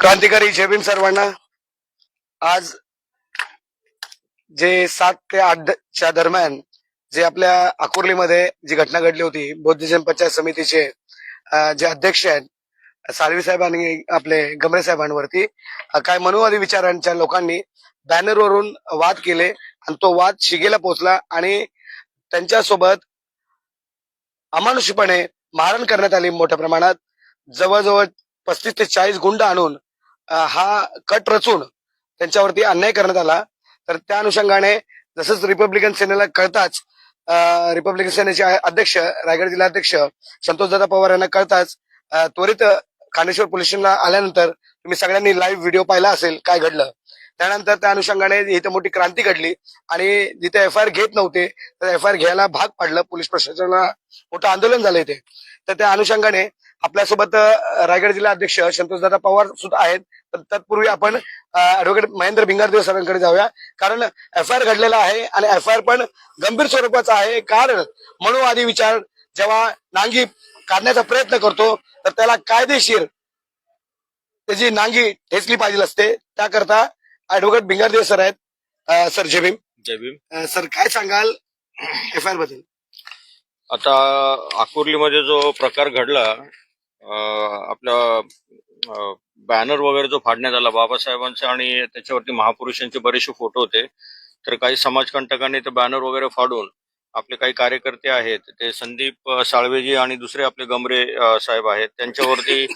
क्रांतिकारी जय सर्वांना. आज जे सात ते आठ च्या दरम्यान जे आपल्या आकुर्लीमध्ये जी घटना घडली होती बौद्धजन पंचायत समितीचे जे अध्यक्ष आहेत साळवी साहेब आणि आपले गमरे साहेबांवरती काय मनुवादी विचारांच्या लोकांनी बॅनरवरून वाद केले आणि तो वाद शिगेला पोहोचला आणि त्यांच्यासोबत अमानुषपणे मारण करण्यात आली मोठ्या प्रमाणात. जवळजवळ पस्तीस ते चाळीस गुंड आणून हा कट रचून त्यांच्यावरती अन्याय करण्यात आला. तर त्या अनुषंगाने जसंच रिपब्लिकन सेनेला कळताच रिपब्लिकन सेनेचे अध्यक्ष रायगड जिल्हाध्यक्ष संतोषदादा पवार यांना कळताच त्वरित खांडेश्वर पोलीस स्टेशनला आल्यानंतर तुम्ही सगळ्यांनी लाईव्ह व्हिडिओ पाहिला असेल काय घडलं. त्यानंतर त्या अनुषंगाने इथे मोठी क्रांती घडली आणि जिथे एफ आय आर घेत नव्हते तर एफ आय आर घ्यायला भाग पाडलं. पोलीस प्रशासनाला मोठं आंदोलन झालं इथे. तर त्या अनुषंगाने आपल्यासोबत रायगड जिल्हा अध्यक्ष संतोषदादा पवार सुद्धा आहेत. तर तत्पूर्वी आपण ऍडव्होकेट महेंद्र भिंगारदेव सरांकडे जाऊया. कारण एफ आय आर घडलेला आहे आणि एफ आय आर पण गंभीर स्वरूपाचा आहे. कारण मनुवादी विचार जेव्हा नांगी काढण्याचा प्रयत्न करतो तर त्याला कायदेशीर त्याची नांगी ठेचली पाहिजे असते. त्याकरता ऍडव्होकेट भिंगारदेव सर आहेत. सर जय भीम. जय भीम. सर काय सांगाल एफ आय आरबद्दल? आता अकोर्लीमध्ये जो प्रकार घडला आपला बॅनर वगैरे जो फाडण्यात आला बाबासाहेबांचे आणि त्याच्यावरती महापुरुषांचे बरेचसे फोटो होते. तर काही समाजकंटकांनी ते बॅनर वगैरे फाडून आपले काही कार्यकर्ते आहेत ते संदीप साळवेजी आणि दुसरे आपले गमरे साहेब आहेत. त्यांच्यावरती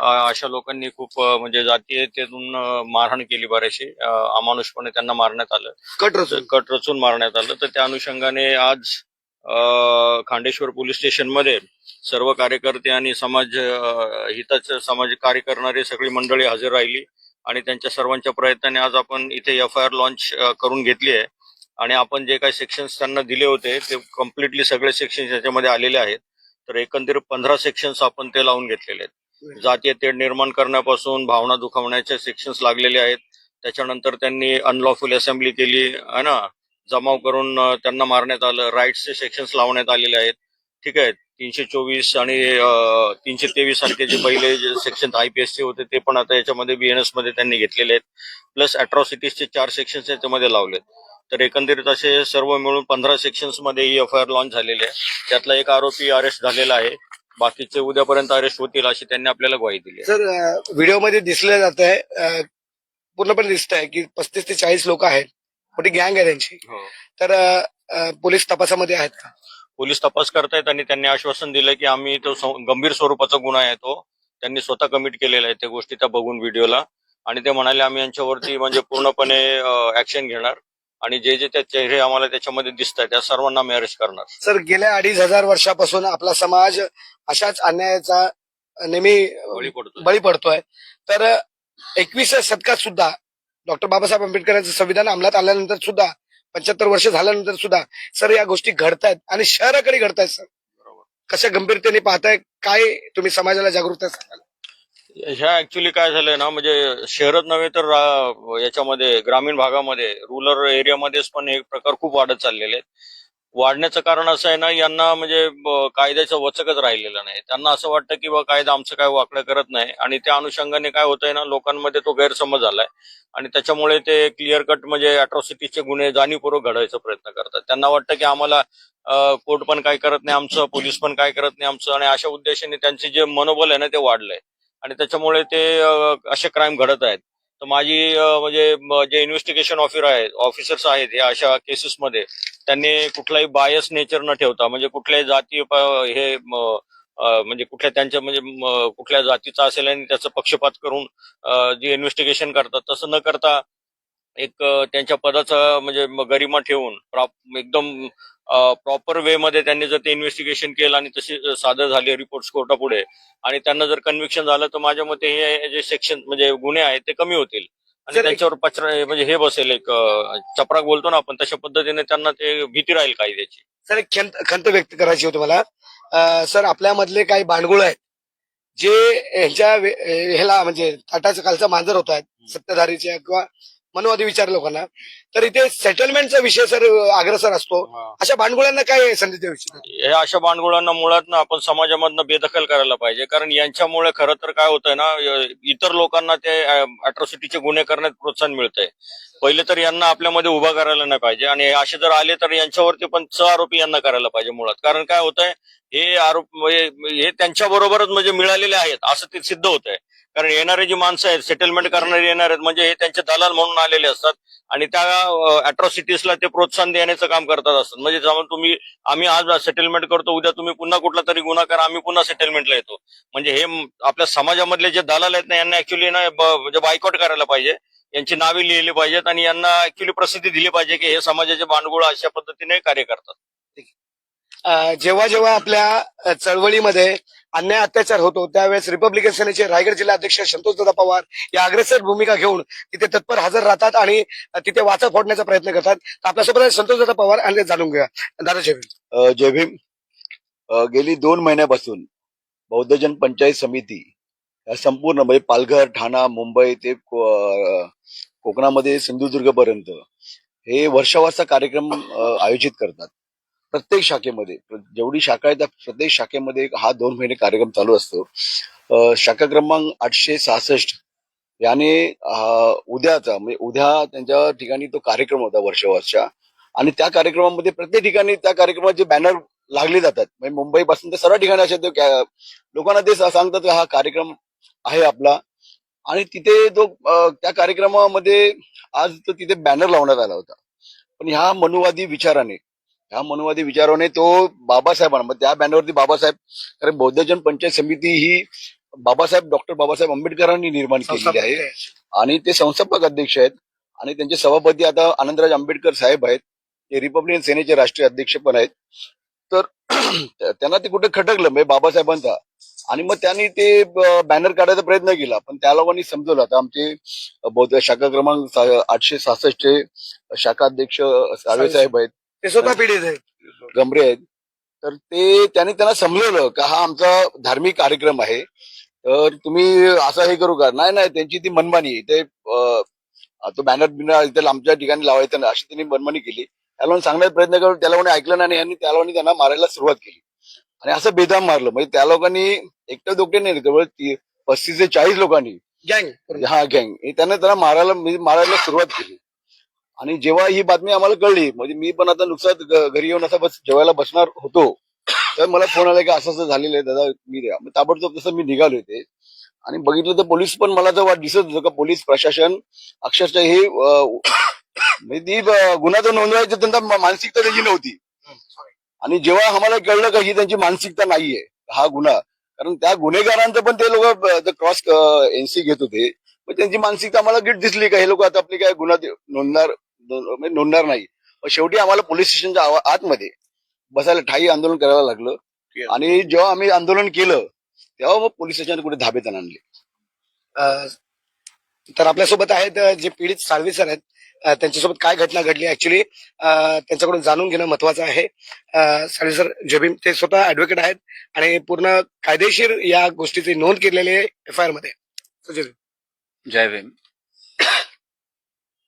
अशा लोकांनी खूप म्हणजे जातीयतेतून मारहाण केली अं, अमानुषपणे त्यांना मारण्यात आलं. कट रचून. कट रचून मारण्यात आलं. तर त्या अनुषंगाने आज खांडेश्वर पोलीस स्टेशनमध्ये सर्व कार्यकर्ते आणि समाज हिताचं समाज कार्य करणारी सगळी मंडळी हजर राहिली आणि त्यांच्या सर्वांच्या प्रयत्नाने आज आपण इथे एफ आय आर लॉन्च करून घेतली आहे. आणि आपण जे काही सेक्शन्स त्यांना दिले होते ते कम्प्लिटली सगळे सेक्शन्स याच्यामध्ये आलेले आहेत. तर एकंदरीत पंधरा सेक्शन्स आपण ते लावून घेतलेले आहेत. जातीय तेढ निर्माण करण्यापासून भावना दुखावण्याचे सेक्शन्स लागलेले आहेत. त्याच्यानंतर त्यांनी अनलॉफुल असेंब्ली केली आहे ना? जमाव करून त्यांना मारण्यात आलं. राईट्सचे सेक्शन्स लावण्यात आलेले आहेत. ठीक आहे. तीनशे चोवीस आणि तीनशे तेवीस सारखे जे पहिले जे सेक्शन आयपीएसचे होते ते पण आता याच्यामध्ये बीएनएसमध्ये त्यांनी घेतलेले आहेत. प्लस अट्रॉसिटीजचे चार सेक्शन्स याच्यामध्ये लावलेत तर एकंदरीत असे सर्व मिळून पंधरा सेक्शन्समध्ये ही एफ आय आर लॉन्च झालेली आहे. त्यातला एक आरोपी अरेस्ट झालेला आहे. बाकीचे उद्यापर्यंत अरेस्ट होतील अशी त्यांनी आपल्याला ग्वाही दिली सर व्हिडिओमध्ये दिसलं जात आहे पूर्णपणे दिसत आहे की पस्तीस ते चाळीस लोक आहेत. मोठी गँग आहे त्यांची. तर अं, अं, पोलीस तपासामध्ये आहेत का? पोलीस तपास करतायत आणि त्यांनी आश्वासन दिलं की आम्ही तो सं- गंभीर स्वरूपाचा गुन्हा आहे तो. त्यांनी स्वतः कमिट केलेला आहे त्या गोष्टी त्या बघून व्हिडिओला आणि ते म्हणाले आम्ही यांच्यावरती म्हणजे पूर्णपणे ऍक्शन घेणार. आणि जे जे त्या चेहरे आम्हाला त्याच्यामध्ये दिसत आहेत त्या सर्वांना आम्ही अरेस्ट करणार. सर गेल्या अडीच हजार वर्षापासून आपला समाज अशाच अन्यायाचा नेहमी बळी पडतो बळी पडतोय. तर एकविसाव्या शतकात सुद्धा डॉक्टर बाबासाहेब आंबेडकर यांचं संविधान अंमलात आल्यानंतर सुद्धा पंच्याहत्तर वर्ष झाल्यानंतर सुद्धा सर या गोष्टी घडतायत आणि शहराकडे घडतायत सर. कशा गंभीरतेने पाहताय काय तुम्ही समाजाला जागरूकता सांगाल? ह्या ऍक्च्युली काय झालंय ना म्हणजे शहरच नव्हे तर याच्यामध्ये ग्रामीण भागामध्ये रुरल एरियामध्येच पण हे प्रकार खूप वाढत चाललेले आहेत. वाढण्याचं कारण असं आहे ना यांना म्हणजे कायद्याचं वचकच राहिलेलं नाही. त्यांना असं वाटतं की बा कायदा आमचं काय वाकडं करत नाही. आणि त्या अनुषंगाने काय होतंय ना लोकांमध्ये तो गैरसमज झालाय. आणि त्याच्यामुळे ते क्लिअर कट म्हणजे अॅट्रॉसिटीचे गुन्हे जाणीवपूर्वक घडवायचा प्रयत्न करतात. त्यांना वाटतं की आम्हाला कोर्ट पण काय करत नाही आमचं पोलीस पण काय करत नाही आमचं. आणि अशा उद्देशाने त्यांचे जे मनोबल आहे ना ते वाढलंय. आणि त्याच्यामुळे ते असे क्राईम घडत आहेत. तर माझी म्हणजे जे इन्व्हेस्टिगेशन ऑफिसर आहेत ऑफिसर्स आहेत या अशा केसेसमध्ये त्यांनी कुठलाही बायस नेचर न ठेवता म्हणजे कुठल्याही जाती हे म्हणजे कुठल्या त्यांच्या म्हणजे कुठल्या जातीचा असेल आणि त्याचा पक्षपात करून जे इन्व्हेस्टिगेशन करतात तसं न करता एक त्यांच्या पदाचा म्हणजे गरिमा ठेवून प्रॉप- एकदम प्रॉपर वे मध्ये त्यांनी जर ते इन्व्हेस्टिगेशन केलं आणि तसे सादर झाले रिपोर्ट कोर्टापुढे आणि त्यांना जर कन्व्हिक्शन झालं तर माझ्या मते हे जे सेक्शन म्हणजे गुन्हे आहेत ते कमी होतील. आणि त्यांच्यावर पचरा म्हणजे हे बसेल एक चपराक बोलतो ना आपण तशा पद्धतीने त्यांना ते भीती राहील कायद्याची सर एक खंत खंत व्यक्त करायची होती मला. सर आपल्यामधले काही भांडगुळ आहेत जे ह्यांच्या ह्याला म्हणजे ताटाच्या खालचा मांजर होत आहेत सत्ताधारीच्या किंवा मनोवादी विचार लोकांना. तर इथे सेटलमेंटचा विषय सर अग्रसर असतो. अशा भांडगुळ्यांना काय संदेश देऊ इच्छिता? हे अशा भांडगुळांना मुळात ना आपण समाजामधनं बेदखल करायला पाहिजे. कारण यांच्यामुळे खरं तर काय होतंय ना इतर लोकांना ते अट्रॉसिटीचे गुन्हे करण्यात प्रोत्साहन मिळतंय. पहिले तर यांना आपल्यामध्ये उभा करायला नाही पाहिजे. आणि असे जर आले तर यांच्यावरती पण च आरोपी यांना करायला पाहिजे मुळात. कारण काय होतंय हे आरोप हे त्यांच्या बरोबरच म्हणजे मिळालेले आहेत असं ते सिद्ध होत आहे कारण येणारे जी माणसं आहेत सेटलमेंट करणारे येणार आहेत म्हणजे हे त्यांचे दलाल म्हणून आलेले असतात. आणि त्या अॅट्रॉसिटीजला ते प्रोत्साहन देण्याचं काम करतात असतात. म्हणजे जाऊन तुम्ही आम्ही आज सेटलमेंट करतो उद्या तुम्ही पुन्हा कुठला तरी गुन्हा करा आम्ही पुन्हा सेटलमेंटला येतो. म्हणजे हे आपल्या समाजामधले जे दलाल आहेत ना यांना ऍक्च्युली ना म्हणजे बायकॉट करायला पाहिजे. यांची नावे लिहिली पाहिजेत आणि यांना ऍक्च्युली प्रसिद्धी दिली पाहिजे की हे समाजाचे भांडगुळ अशा पद्धतीने कार्य करतात. जेव्हा जेव्हा आपल्या चळवळीमध्ये अन्याय अत्याचार होतो. त्यावेळेस रिपब्लिकन सेनेचे रायगड जिल्हा अध्यक्ष संतोषदादा पवार या अग्रेसर भूमिका घेऊन तिथे तत्पर हजर राहतात आणि तिथे वाचा फोडण्याचा प्रयत्न करतात. तर आपल्यासोबत संतोषदादा पवार आणि जाणून घ्या दादा जय भीम. जय भीम. गेली दोन महिन्यापासून बौद्धजन पंचायत समिती या संपूर्ण म्हणजे पालघर ठाणा मुंबई ते अ, कोकणामध्ये सिंधुदुर्ग पर्यंत हे वर्षावारचा कार्यक्रम आयोजित करतात. प्रत्येक शाखेमध्ये जेवढी शाखा आहे त्या प्रत्येक शाखेमध्ये हा दोन महिने कार्यक्रम चालू असतो. शाखा क्रमांक आठशे सहासष्ट याने उद्याचा म्हणजे उद्या त्यांच्या ठिकाणी तो कार्यक्रम होता वर्षावारच्या आणि त्या कार्यक्रमामध्ये प्रत्येक ठिकाणी त्या कार्यक्रमाचे बॅनर लागले जातात म्हणजे मुंबईपासून तर सर्व ठिकाणी असे लोकांना ते सांगतात हा कार्यक्रम आहे आपला. आणि तिथे तो त्या कार्यक्रमामध्ये आज तो तिथे बॅनर लावण्यात आला होता. पण ह्या मनुवादी विचाराने ह्या मनुवादी विचाराने तो बाबासाहेबांना मग त्या बॅनरवरती बाबासाहेब कारण बौद्धजन पंचायत समिती ही बाबासाहेब डॉक्टर बाबासाहेब आंबेडकरांनी निर्माण केलेली आहे. आणि ते संस्थापक अध्यक्ष आहेत. आणि त्यांचे सभापती आता आनंदराज आंबेडकर साहेब आहेत. ते रिपब्लिकन सेनेचे राष्ट्रीय अध्यक्ष पण आहेत. तर त्यांना ते कुठे खटकलं? म्हणजे बाबासाहेबांचा. आणि मग त्यांनी ते बॅनर काढायचा प्रयत्न केला. पण त्या लोकांनी समजवलं. आता आमचे बौद्ध शाखा क्रमांक आठशे सहासष्ट चे शाखा अध्यक्ष साळवे साहेब आहेत. ते स्वतः पीडित आहेत. गमरे आहेत. तर ते त्यांनी त्यांना समजवलं का हा आमचा धार्मिक कार्यक्रम आहे. तर तुम्ही असं हे करू का? नाही नाही त्यांची ती मनमानी. ते तो बॅनर बिनर इथे आमच्या ठिकाणी लावायचा नाही. अशी त्यांनी मनमानी केली. त्याला सांगण्याचा प्रयत्न करून त्याला कोणी ऐकलं नाही आणि यांनी त्या लोकांनी त्यांना मारायला सुरुवात केली. आणि असं बेदाम मारलं. म्हणजे त्या लोकांनी एकटं दोघे नाही केवळ ती- पस्तीस ते चाळीस लोकांनी. गँग हा गँग त्यांना त्याला मारायला मारायला सुरुवात केली. आणि जेव्हा ही बातमी आम्हाला कळली म्हणजे मी पण आता नुकसान घरी येऊन असा बस जेवायला बसणार होतो तर मला फोन आला की असं असं झालेलं आहे दादा मी द्या. मग ताबडतोब तसं मी निघालो ते आणि बघितलं तर पोलीस पण मला तर वाट दिसत होतं का पोलीस प्रशासन अक्षरशः हे म्हणजे ती गुन्हा तर नोंदवायची त्यांना मानसिकता त्याची नव्हती आणि जेव्हा आम्हाला कळलं का ही त्यांची मानसिकता नाहीये हा गुन्हा कारण त्या गुन्हेगारांचं पण ते लोक क्रॉस एनसी घेत होते त्यांची मानसिकता आम्हाला गिट दिसली का हे लोक आता आपली काय गुन्हा नोंदणार नोंदणार नाही. शेवटी आम्हाला पोलीस स्टेशनच्या आतमध्ये बसायला ठाई आंदोलन करायला लागलं. आणि जेव्हा आम्ही आंदोलन केलं तेव्हा मग पोलीस स्टेशन कुठे धाबेत आणले तर आपल्यासोबत आहेत जे पीडित साळवी सर आहेत त्यांच्यासोबत काय घटना घडली? ऍक्च्युली त्यांच्याकडून जाणून घेणं महत्वाचं आहे. साळवी सर जबीम ते स्वतः ऍडव्होकेट आहेत आणि पूर्ण कायदेशीर या गोष्टीची नोंद केलेली आहे एफ आय आरमध्ये. जय भीम.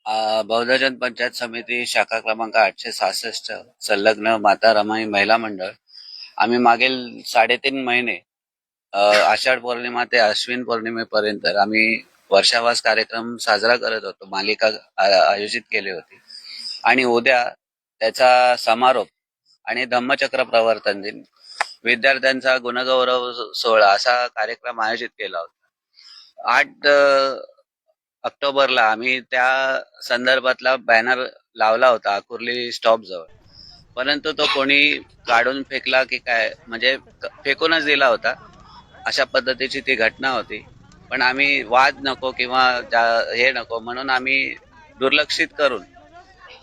बहुजन पंचायत समिती शाखा क्रमांक आठशे सहासष्ट संलग्न माता रमाई महिला मंडळ. आम्ही मागील साडेतीन महिने आषाढ पौर्णिमा ते अश्विन पौर्णिमेपर्यंत आम्ही वर्षावास कार्यक्रम साजरा करत होतो मालिका आयोजित केली होती. आणि उद्या त्याचा समारोप आणि धम्मचक्र प्रवर्तन दिन विद्यार्थ्यांचा गुणगौरव सोहळा असा कार्यक्रम आयोजित केला होता. आठ ऑक्टोबरला आम्ही त्या संदर्भातला बॅनर लावला होता आकुर्ली स्टॉप जवळ. परंतु तो कोणी काढून फेकला की काय म्हणजे फेकूनच दिला होता. अशा पद्धतीची ती घटना होती. पण आम्ही वाद नको किंवा त्या- हे नको म्हणून आम्ही दुर्लक्षित करून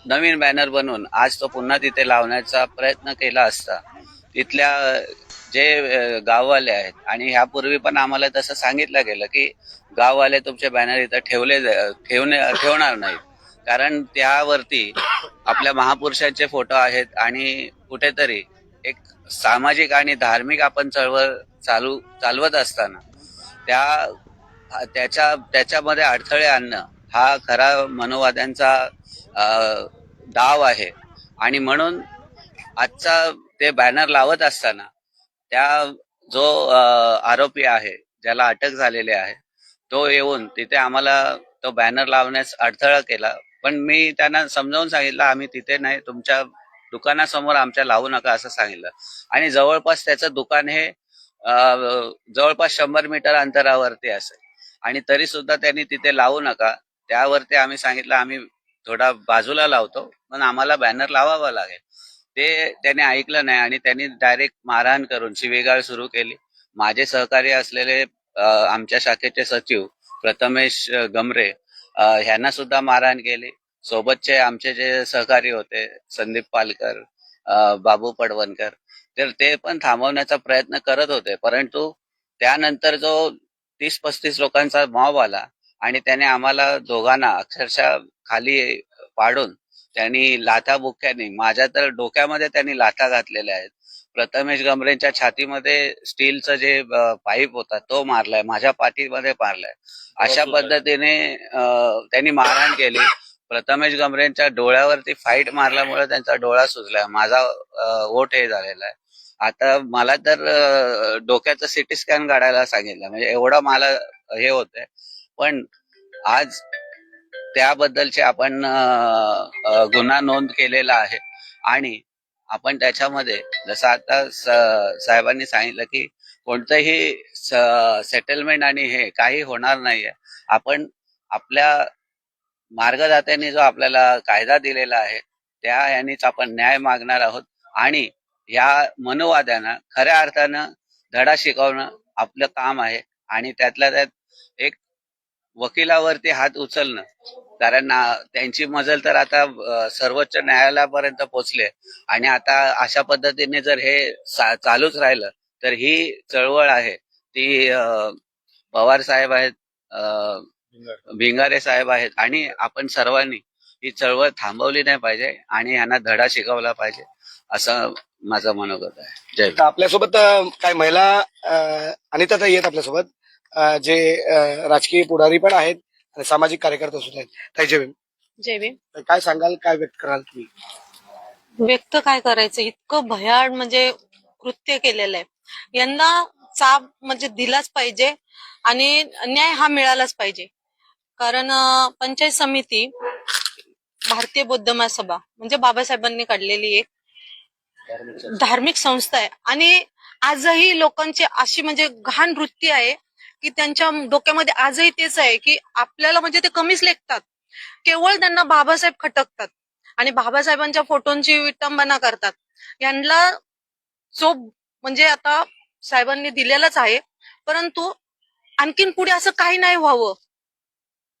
नवीन बॅनर बनवून आज तो पुन्हा तिथे लावण्याचा प्रयत्न केला असता. तिथल्या जे गाववाले आहेत. आणि ह्यापूर्वी पण आम्हाला तसं सांगितलं गेलं की गाववाले तुमचे बॅनर इथं ठेवले ठेवणे ठेवणार नाहीत. कारण त्यावरती आपल्या महापुरुषांचे फोटो आहेत आणि कुठेतरी एक सामाजिक आणि धार्मिक आपण चळवळ चालू चालवत असताना त्या त्याच्या त्याच्यामध्ये अडथळे आणणं हा खरा मनोवाद्यांचा डाव आहे. आणि म्हणून आजचा ते बॅनर लावत असताना त्या जो आरोपी आहे ज्याला अटक झालेली आहे तो येऊन तिथे आम्हाला तो बॅनर लावण्यास अडथळा केला. पण मी त्यांना समजावून सांगितलं आम्ही तिथे नाही तुमच्या दुकानासमोर आमच्या लावू नका असं सांगितलं. आणि जवळपास त्याचं दुकान हे जवळपास शंभर मीटर अंतरावरती असेल आणि तरी सुद्धा त्यांनी तिथे लावू नका. त्यावरती आम्ही सांगितलं आम्ही थोडा बाजूला लावतो पण आम्हाला बॅनर लावावा लागेल. ते त्याने ऐकलं नाही आणि त्यांनी डायरेक्ट मारहाण करून शिवेगाळ सुरू केली. माझे सहकारी असलेले आमच्या शाखेचे सचिव प्रथमेश गमरे ह्यांना सुद्धा मारहाण केली. सोबतचे आमचे जे सहकारी होते संदीप पालकर बाबू पडवणकर तर ते पण थांबवण्याचा प्रयत्न करत होते. परंतु त्यानंतर जो तीस पस्तीस लोकांचा मॉब आला आणि त्याने आम्हाला दोघांना अक्षरशः खाली पाडून त्यांनी लाथा बुक्क्यांनी माझ्या तर डोक्यामध्ये त्यांनी लाथा घातलेल्या आहेत. प्रथमेश गमरेंच्या छातीमध्ये स्टीलचं जे पाईप होता तो मारलाय. माझ्या पाठीमध्ये मारलाय. अशा पद्धतीने त्यांनी मारहाण केली. प्रथमेश गमरेंच्या डोळ्यावरती फाईट मारल्यामुळे त्यांचा डोळा सुजलाय. माझा ओठ हे झालेला आहे. आता मला तर डोक्याचं सिटी स्कॅन काढायला सांगितलं. म्हणजे एवढं मला हे होतंय. पण आज त्याबद्दलचे आपण गुन्हा नोंद केलेला आहे. आणि आपण त्याच्यामध्ये जसं आता साहेबांनी सांगितलं की कोणतंही सेटलमेंट आणि हे काही होणार नाहीये. आपण आपल्या मार्गदात्यांनी जो आपल्याला कायदा दिलेला आहे त्या यांनीच आपण न्याय मागणार आहोत. आणि या मनोवाद्यांना खऱ्या अर्थानं धडा शिकवणं आपलं काम आहे. आणि त्यातल्या त्यात एक वकिलावरती हात उचलणं. कारण ना- त्यांची मजल तर आता सर्वोच्च न्यायालयापर्यंत पोहोचले आणि आता अशा पद्धतीने जर हे चालूच राहिलं तर ही चळवळ आहे. ती पवार साहेब आहेत भिंगारे. साहेब आहेत आणि आपण सर्वांनी ही चळवळ थांबवली नाही पाहिजे आणि यांना धडा शिकवला पाहिजे असं माझं मनोगत आहे. जय आपल्यासोबत काही महिला अनिता आहेत आपल्यासोबत. जे राजकीय पुढारी पण आहेत आणि सामाजिक कार्यकर्ते सुद्धा आहेत. ताई जय भीम. जय भीम. काय सांगाल? काय व्यक्त कराल तुम्ही? व्यक्त काय करायचं? इतकं भयाड म्हणजे कृत्य केलेलं आहे. यांना चाप म्हणजे दिलाच पाहिजे आणि न्याय हा मिळालाच पाहिजे. कारण अं, पंचायत समिती भारतीय बौद्ध महासभा म्हणजे बाबासाहेबांनी काढलेली एक धार्मिक संस्था आहे. आणि आजही लोकांची अशी म्हणजे घाण वृत्ती आहे की त्यांच्या डोक्यामध्ये आजही तेच आहे की आपल्याला म्हणजे ते कमीच लेखतात. केवळ त्यांना बाबासाहेब खटकतात आणि बाबासाहेबांच्या फोटोंची विटंबना करतात. यांना जो म्हणजे आता साहेबांनी दिलेलाच आहे परंतु आणखीन पुढे असं काही नाही व्हावं.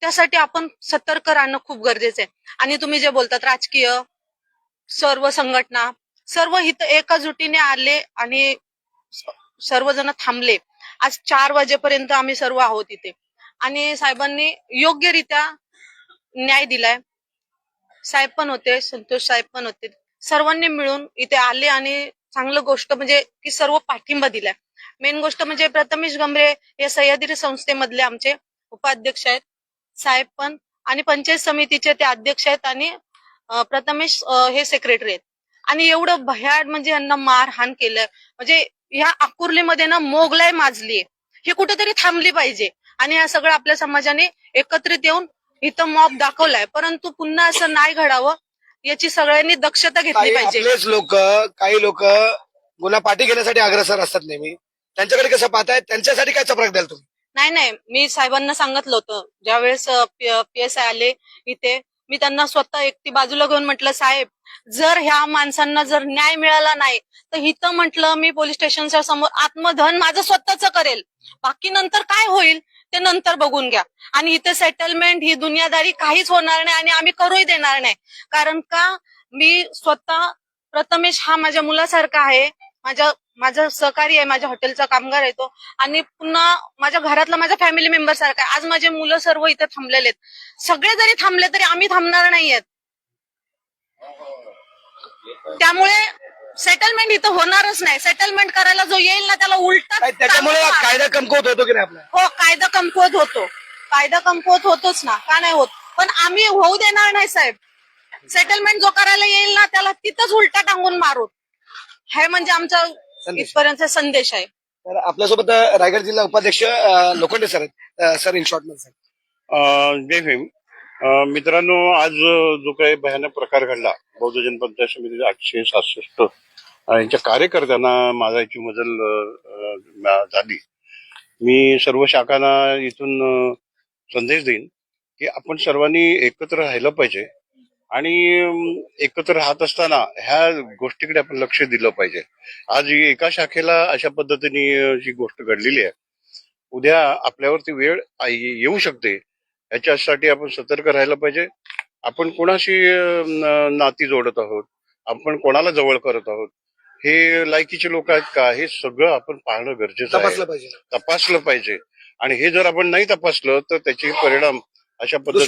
त्यासाठी आपण सतर्क राहणं खूप गरजेचं आहे. आणि तुम्ही जे बोलतात राजकीय सर्व संघटना सर्व हित एका जुटीने आले आणि सर्वजण थांबले. आज चार वाजेपर्यंत आम्ही सर्व आहोत इथे. आणि साहेबांनी योग्यरित्या न्याय दिलाय. साहेब पण होते संतोष साहेब पण होते. सर्वांनी मिळून इथे आले आणि चांगलं गोष्ट म्हणजे की सर्व पाठिंबा दिलाय. मेन गोष्ट म्हणजे प्रथमेश गमरे हे सह्याद्री संस्थेमधले आमचे उपाध्यक्ष आहेत. साहेब पण आणि पंचायत समितीचे ते अध्यक्ष आहेत आणि प्रथमेश हे सेक्रेटरी आहेत. आणि एवढं भयाड म्हणजे यांना मारहाण केलंय. म्हणजे ह्या अकुर्लीमध्ये ना मोगलाई माजलीये ही कुठेतरी थांबली पाहिजे. आणि या सगळं आपल्या समाजाने एकत्रित येऊन इथं मॉब दाखवलाय. परंतु पुन्हा असं नाही घडावं याची सगळ्यांनी दक्षता घेतली पाहिजे. लोक काही लोक गुन्हा पाठी घेण्यासाठी अग्रसर असतात नेहमी. त्यांच्याकडे कसं पाहताय त्यांच्यासाठी काय चपराक द्याल तुम्ही? नाही नाही. मी साहेबांना सांगितलं होतं. ज्यावेळेस पी एस आय आले इथे मी त्यांना स्वतः एकटी बाजूला घेऊन म्हटलं साहेब जर ह्या माणसांना जर न्याय मिळाला नाही तर इथं म्हटलं मी पोलीस स्टेशनच्या समोर आत्मधन माझं स्वतःच करेल. बाकी नंतर काय होईल ते नंतर बघून घ्या. आणि इथे सेटलमेंट ही दुनियादारी काहीच होणार नाही आणि आम्ही करूही देणार नाही. कारण का मी स्वतः प्रथमेश हा माझ्या मुलासारखा आहे माझ्या माझा सहकारी आहे माझ्या हॉटेलचा कामगार आहे तो. आणि पुन्हा माझ्या घरातला माझ्या फॅमिली मेंबर सारखा आहे. आज माझे मुलं सर्व इथे थांबलेले आहेत. सगळे जरी थांबले तरी आम्ही थांबणार नाहीयेत. त्यामुळे सेटलमेंट इथं होणारच नाही. सेटलमेंट करायला जो येईल ना त्याला उलट काय त्याच्यामुळे कायदा कमकुवत होतो की नाही आपला? हो कायदा कमकुवत होतो. कायदा कमकुवत होतोच ना का नाही होत? पण आम्ही होऊ देणार नाही साहेब. सेटलमेंट जो करायला येईल ना त्याला तिथंच उलटा टांगून मारू. हे म्हणजे आमचा. इथपर्यंत संदेश आहे. तर आपल्यासोबत रायगड जिल्हा उपाध्यक्ष लोखंडे सर आहेत. सर इन शॉर्टमध्ये सर अ, जय भीम. मित्रांनो आज जो काही भयानक प्रकार घडला बौद्ध जनपंचायत समितीचे आठशे सहासष्ट यांच्या कार्यकर्त्यांना मारायची मजल झाली. मी सर्व शाखांना इथून संदेश देईन की आपण सर्वांनी एकत्र राहिलं पाहिजे आणि एकत्र राहत असताना ह्या गोष्टीकडे आपण लक्ष दिलं पाहिजे. आज एका शाखेला अशा पद्धतीने जी गोष्ट घडलेली आहे उद्या आपल्यावरती वेळ येऊ शकते. याच्यासाठी आपण सतर्क राहायला पाहिजे. आपण कोणाशी नाती जोडत आहोत आपण कोणाला जवळ करत आहोत हे लायकीचे लोक आहेत का? हे सगळं आपण पाहणं गरजेचं तपासलं आहे पाहिजे. तपासलं पाहिजे. आणि हे जर आपण नाही तपासलं तर त्याचे परिणाम अशा पद्धतीने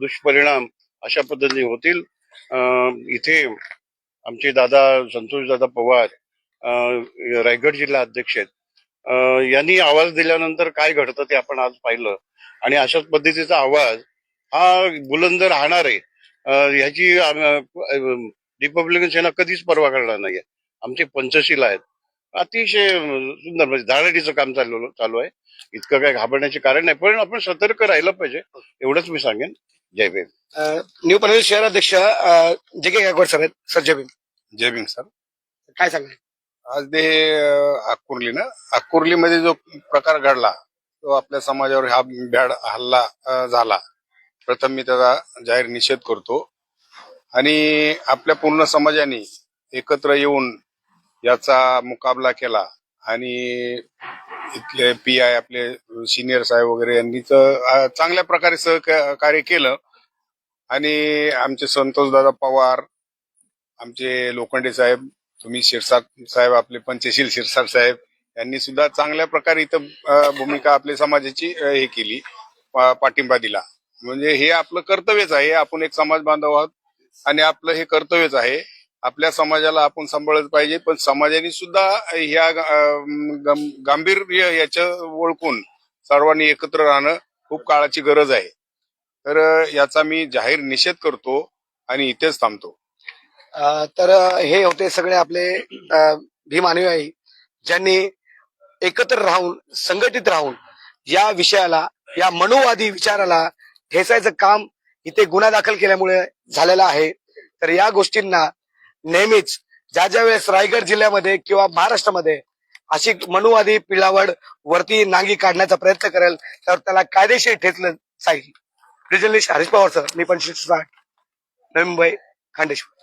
दुष्परिणाम अशा पद्धतीने होतील. इथे आमचे दादा संतोष दादा पवार रायगड जिल्हा अध्यक्ष आहेत. यांनी आवाज दिल्यानंतर काय घडतं ते आपण आज पाहिलं. आणि अशाच पद्धतीचा आवाज हा बुलंद राहणार आहे अं, ह्याची रिपब्लिकन सेना कधीच परवा करणार नाहीये. आमचे पंचशील आहेत. अतिशय सुंदर म्हणजे धारणीचं काम चालू चालू आहे. इतकं काय घाबरण्याचे कारण नाही पण आपण सतर्क राहिलं पाहिजे एवढंच मी सांगेन. जय भीम. न्यू पनवेल शहर अध्यक्ष अ, जे के गायकवाड सर आहेत. सर जय भीम. जय भीम सर. काय सांगाल आज ते अं, ना? अक्कुर्लीमध्ये जो प्रकार घडला तो आपल्या समाजावर हा भ्याड हल्ला झाला. प्रथम मी त्याचा जाहीर निषेध करतो. आणि आपल्या पूर्ण समाजाने एकत्र येऊन याचा मुकाबला केला. आणि इथले पी आय आपले सिनियर साहेब वगैरे यांनी तर चांगल्या प्रकारे सहकार्य केलं. आणि आमचे संतोषदादा पवार आमचे लोखंडे साहेब तुम्ही शिरसाट साहेब आपले पंचशील शिरसाट साहेब यांनी सुद्धा चांगल्या प्रकारे इथं भूमिका आपल्या समाजाची हे केली पाठिंबा दिला. म्हणजे हे आपलं कर्तव्यच आहे आपण एक समाज बांधव आहोत आणि आपलं हे कर्तव्यच आहे. आपल्या समाजाला आपण सांभाळत पाहिजे पण समाजाने सुद्धा ह्या गांभीर्य याचं ओळखून सर्वांनी एकत्र राहणं खूप काळाची गरज आहे. तर याचा मी जाहीर निषेध करतो आणि इथेच थांबतो. तर हे होते सगळे आपले अ, भीम अनुयायी ज्यांनी एकत्र राहून संघटित राहून या विषयाला या मनोवादी विचाराला ठेचायचं काम इथे गुन्हा दाखल केल्यामुळे झालेला आहे. तर या गोष्टींना नेहमीच ज्या ज्या वेळेस रायगड जिल्ह्यामध्ये किंवा महाराष्ट्रामध्ये अशी मनुवादी पिळावड वरती नांगी काढण्याचा प्रयत्न करेल तर त्याला कायदेशीर ठेचलं जाईल. जर्नलिस्ट हरीश पवार सर मी पण नवी मुंबई खांडेश्वर